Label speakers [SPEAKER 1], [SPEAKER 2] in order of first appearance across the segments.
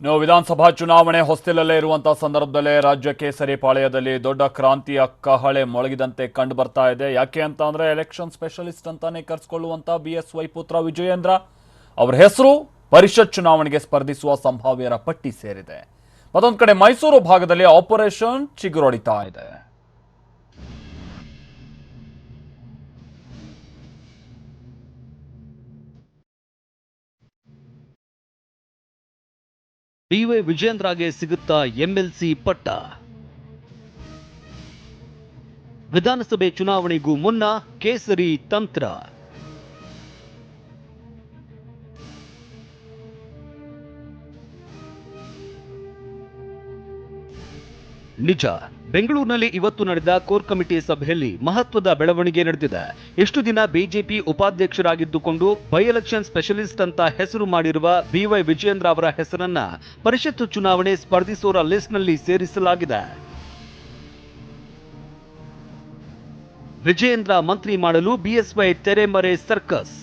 [SPEAKER 1] ಇನ್ನು ವಿಧಾನಸಭಾ ಚುನಾವಣೆ ಹೊಸ್ತಿಲಲ್ಲೇ ಇರುವಂತಹ ಸಂದರ್ಭದಲ್ಲೇ ರಾಜ್ಯ ಕೇಸರಿ ಪಾಳ್ಯದಲ್ಲಿ ದೊಡ್ಡ ಕ್ರಾಂತಿಯ ಕಹಳೆ ಮೊಳಗಿದಂತೆ ಕಂಡು ಬರ್ತಾ ಇದೆ. ಯಾಕೆ ಅಂತ ಅಂದ್ರೆ ಎಲೆಕ್ಷನ್ ಸ್ಪೆಷಲಿಸ್ಟ್ ಅಂತಾನೆ ಕರೆಸ್ಕೊಳ್ಳುವಂತ ಬಿ ಎಸ್ ವೈ ಪುತ್ರ ವಿಜಯೇಂದ್ರ ಅವರ ಹೆಸರು ಪರಿಷತ್ ಚುನಾವಣೆಗೆ ಸ್ಪರ್ಧಿಸುವ ಸಂಭಾವ್ಯರ ಪಟ್ಟಿ ಸೇರಿದೆ. ಮತ್ತೊಂದು ಕಡೆ ಮೈಸೂರು ಭಾಗದಲ್ಲಿ ಆಪರೇಷನ್ ಚಿಗುರೊಡಿತಾ ಇದೆ.
[SPEAKER 2] ಡಿವೈ ವಿಜೇಂದ್ರಗೆ ಸಿಗುತ್ತಾ ಎಂಎಲ್ಸಿ ಪಟ್ಟ. ವಿಧಾನಸಭೆ ಚುನಾವಣೆಗೂ ಮುನ್ನ ಕೇಸರಿ ತಂತ್ರ. ನಿಜ. ಬೆಂಗಳೂರಿನಲ್ಲಿ ಇವತ್ತು ನಡೆದ ಕೋರ್ ಕಮಿಟಿ ಸಭೆಯಲ್ಲಿ ಮಹತ್ವದ ಬೆಳವಣಿಗೆ ನಡೆದಿದೆ. ಎಷ್ಟು ದಿನ ಬಿಜೆಪಿ ಉಪಾಧ್ಯಕ್ಷರಾಗಿದ್ದುಕೊಂಡು ಬೈ ಎಲೆಕ್ಷನ್ ಸ್ಪೆಷಲಿಸ್ಟ್ ಅಂತ ಹೆಸರು ಮಾಡಿರುವ ಬಿವೈ ವಿಜಯೇಂದ್ರ ಅವರ ಹೆಸರನ್ನ ಪರಿಷತ್ತು ಚುನಾವಣೆ ಸ್ಪರ್ಧಿಸೋರ ಲಿಸ್ಟ್ನಲ್ಲಿ ಸೇರಿಸಲಾಗಿದೆ. ವಿಜಯೇಂದ್ರ ಮಂತ್ರಿ ಮಾಡಲು ಬಿಎಸ್ವೈ ತೆರೆಮರೆ ಸರ್ಕಸ್.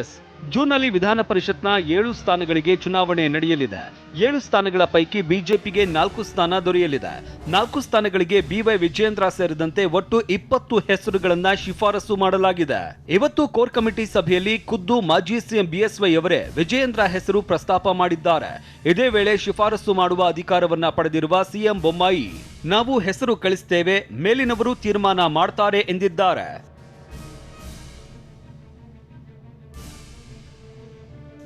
[SPEAKER 2] ಎಸ್ ಜೂನ್ನಲ್ಲಿ ವಿಧಾನ ಪರಿಷತ್ನ ಏಳು ಸ್ಥಾನಗಳಿಗೆ ಚುನಾವಣೆ ನಡೆಯಲಿದೆ. ಏಳು ಸ್ಥಾನಗಳ ಪೈಕಿ ಬಿಜೆಪಿಗೆ ನಾಲ್ಕು ಸ್ಥಾನ ದೊರೆಯಲಿದೆ. ನಾಲ್ಕು ಸ್ಥಾನಗಳಿಗೆ ಬಿವೈ ವಿಜಯೇಂದ್ರ ಸೇರಿದಂತೆ ಒಟ್ಟು ಇಪ್ಪತ್ತು ಹೆಸರುಗಳನ್ನ ಶಿಫಾರಸು ಮಾಡಲಾಗಿದೆ. ಇವತ್ತು ಕೋರ್ ಕಮಿಟಿ ಸಭೆಯಲ್ಲಿ ಖುದ್ದು ಮಾಜಿ ಸಿಎಂ ಬಿಎಸ್ವೈ ಅವರೇ ವಿಜಯೇಂದ್ರ ಹೆಸರು ಪ್ರಸ್ತಾಪ ಮಾಡಿದ್ದಾರೆ. ಇದೇ ವೇಳೆ ಶಿಫಾರಸು ಮಾಡುವ ಅಧಿಕಾರವನ್ನ ಪಡೆದಿರುವ ಸಿಎಂ ಬೊಮ್ಮಾಯಿ, ನಾವು ಹೆಸರು ಕಳಿಸ್ತೇವೆ, ಮೇಲಿನವರು ತೀರ್ಮಾನ ಮಾಡ್ತಾರೆ ಎಂದಿದ್ದಾರೆ.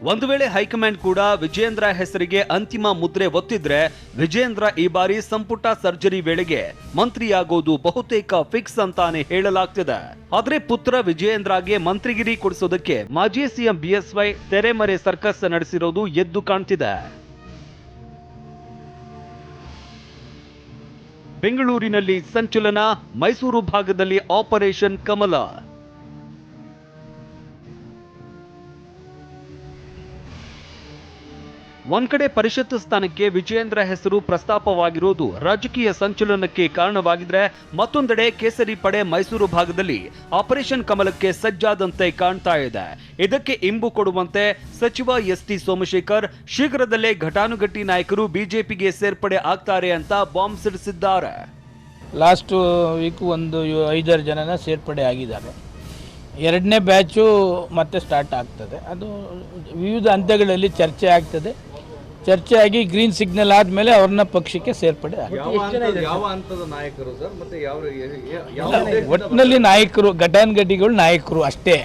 [SPEAKER 2] ಒಂದು ವೇಳೆ ಹೈಕಮಾಂಡ್ ಕೂಡ ವಿಜಯೇಂದ್ರ ಹೆಸರಿಗೆ ಅಂತಿಮ ಮುದ್ರೆ ಒತ್ತಿದ್ರೆ ವಿಜೇಂದ್ರ ಈ ಬಾರಿ ಸಂಪುಟ ಸರ್ಜರಿ ವೇಳೆಗೆ ಮಂತ್ರಿಯಾಗೋದು ಬಹುತೇಕ ಫಿಕ್ಸ್ ಅಂತಾನೆ ಹೇಳಲಾಗ್ತಿದೆ. ಆದ್ರೆ ಪುತ್ರ ವಿಜಯೇಂದ್ರಗೆ ಮಂತ್ರಿಗಿರಿ ಕೊಡಿಸೋದಕ್ಕೆ ಮಾಜಿ ಸಿಎಂ ಬಿಎಸ್ವೈ ತೆರೆಮರೆ ಸರ್ಕಸ್ ನಡೆಸಿರೋದು ಎದ್ದು ಕಾಣ್ತಿದೆ. ಬೆಂಗಳೂರಿನಲ್ಲಿ ಸಂಚಲನ, ಮೈಸೂರು ಭಾಗದಲ್ಲಿ ಆಪರೇಷನ್ ಕಮಲ. ಒಂದ್ ಕಡೆ ಪರಿಷತ್ ಸ್ಥಾನಕ್ಕೆ ವಿಜಯೇಂದ್ರ ಹೆಸರು ಪ್ರಸ್ತಾಪವಾಗಿರುವುದು ರಾಜಕೀಯ ಸಂಚಲನಕ್ಕೆ ಕಾರಣವಾಗಿದ್ರೆ ಮತ್ತೊಂದೆಡೆ ಕೇಸರಿ ಪಡೆ ಮೈಸೂರು ಭಾಗದಲ್ಲಿ ಆಪರೇಷನ್ ಕಮಲಕ್ಕೆ ಸಜ್ಜಾದಂತೆ ಕಾಣ್ತಾ ಇದೆ. ಇದಕ್ಕೆ ಇಂಬು ಕೊಡುವಂತೆ ಸಚಿವ ಎಸ್ ಟಿ ಸೋಮಶೇಖರ್ ಶೀಘ್ರದಲ್ಲೇ ಘಟಾನುಘಟಿ ನಾಯಕರು ಬಿಜೆಪಿಗೆ ಸೇರ್ಪಡೆ ಆಗ್ತಾರೆ ಅಂತ ಬಾಂಬ್ ಸಿಡಿಸಿದ್ದಾರೆ.
[SPEAKER 3] ಲಾಸ್ಟ್ ವೀಕ್ ಒಂದು ಐದಾರು ಜನನ ಸೇರ್ಪಡೆ ಆಗಿದ್ದಾರೆ. ಎರಡನೇ ಬ್ಯಾಚು ಮತ್ತೆ ಸ್ಟಾರ್ಟ್ ಆಗ್ತದೆ. ಅದು ವಿವಿಧ ಹಂತಗಳಲ್ಲಿ ಚರ್ಚೆ ಆಗ್ತದೆ. ಚರ್ಚೆ ಆಗಿ ಗ್ರೀನ್ ಸಿಗ್ನಲ್ ಆದಮೇಲೆ ಅವ್ರನ್ನ ಪಕ್ಷಕ್ಕೆ ಸೇರ್ಪಡೆ ಒಟ್ಟಿನಲ್ಲಿ ನಾಯಕರು ಘಟಾನುಘಟಿಗಳು ನಾಯಕರು ಅಷ್ಟೇ.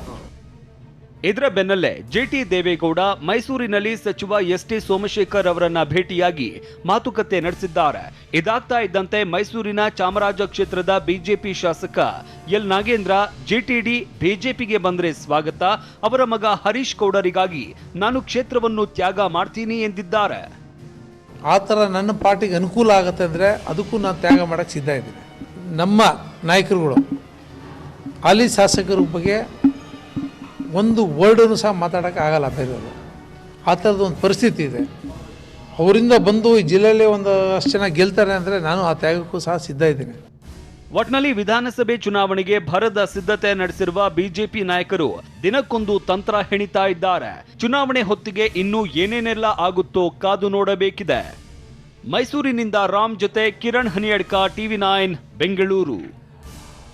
[SPEAKER 2] ಇದರ ಬೆನ್ನಲ್ಲೇ ಜಿಟಿ ದೇವೇಗೌಡ ಮೈಸೂರಿನಲ್ಲಿ ಸಚಿವ ಎಸ್ ಟಿ ಸೋಮಶೇಖರ್ ಅವರನ್ನ ಭೇಟಿಯಾಗಿ ಮಾತುಕತೆ ನಡೆಸಿದ್ದಾರೆ. ಇದಾಗ್ತಾ ಇದ್ದಂತೆ ಮೈಸೂರಿನ ಚಾಮರಾಜ ಕ್ಷೇತ್ರದ ಬಿಜೆಪಿ ಶಾಸಕ ಎಲ್ ನಾಗೇಂದ್ರ, ಜಿಟಿಡಿ, ಬಿಜೆಪಿಗೆ ಬಂದ್ರೆ ಸ್ವಾಗತ. ಅವರ ಮಗ ಹರೀಶ್ ಗೌಡರಿಗಾಗಿ ನಾನು ಕ್ಷೇತ್ರವನ್ನು ತ್ಯಾಗ ಮಾಡ್ತೀನಿ ಎಂದಿದ್ದಾರೆ.
[SPEAKER 4] ಆ ಥರ ನನ್ನ ಪಾರ್ಟಿಗೆ ಅನುಕೂಲ ಆಗುತ್ತೆ ಅಂದರೆ ಅದಕ್ಕೂ ನಾನು ತ್ಯಾಗ ಮಾಡೋಕ್ಕೆ ಸಿದ್ಧ ಇದ್ದೀನಿ. ನಮ್ಮ ನಾಯಕರುಗಳು ಅಲ್ಲಿ ಶಾಸಕರ ಬಗ್ಗೆ ಒಂದು ವರ್ಡನ್ನು ಸಹ ಮಾತಾಡೋಕೆ ಆಗಲ್ಲ ಬೇರೆಯವರು. ಆ ಥರದ ಒಂದು ಪರಿಸ್ಥಿತಿ ಇದೆ. ಅವರಿಂದ ಬಂದು ಈ ಜಿಲ್ಲೆಯಲ್ಲಿ ಒಂದು ಅಷ್ಟು ಜನ ಗೆಲ್ತಾರೆ ಅಂದರೆ ನಾನು ಆ ತ್ಯಾಗಕ್ಕೂ ಸಹ ಸಿದ್ಧ ಇದ್ದೇನೆ.
[SPEAKER 2] ಒಟ್ನಲ್ಲಿ ವಿಧಾನಸಭೆ ಚುನಾವಣೆಗೆ ಭರದ ಸಿದ್ಧತೆ ನಡೆಸಿರುವ ಬಿಜೆಪಿ ನಾಯಕರು ದಿನಕ್ಕೊಂದು ತಂತ್ರ ಹೆಣಿತಾ ಇದ್ದಾರೆ. ಚುನಾವಣೆ ಹೊತ್ತಿಗೆ ಇನ್ನೂ ಏನೇನೆಲ್ಲ ಆಗುತ್ತೋ ಕಾದು ನೋಡಬೇಕಿದೆ. ಮೈಸೂರಿನಿಂದ ರಾಮ್ ಜೊತೆ ಕಿರಣ್ ಹನಿಯಡ್ಕ, ಟಿವಿ ನೈನ್, ಬೆಂಗಳೂರು.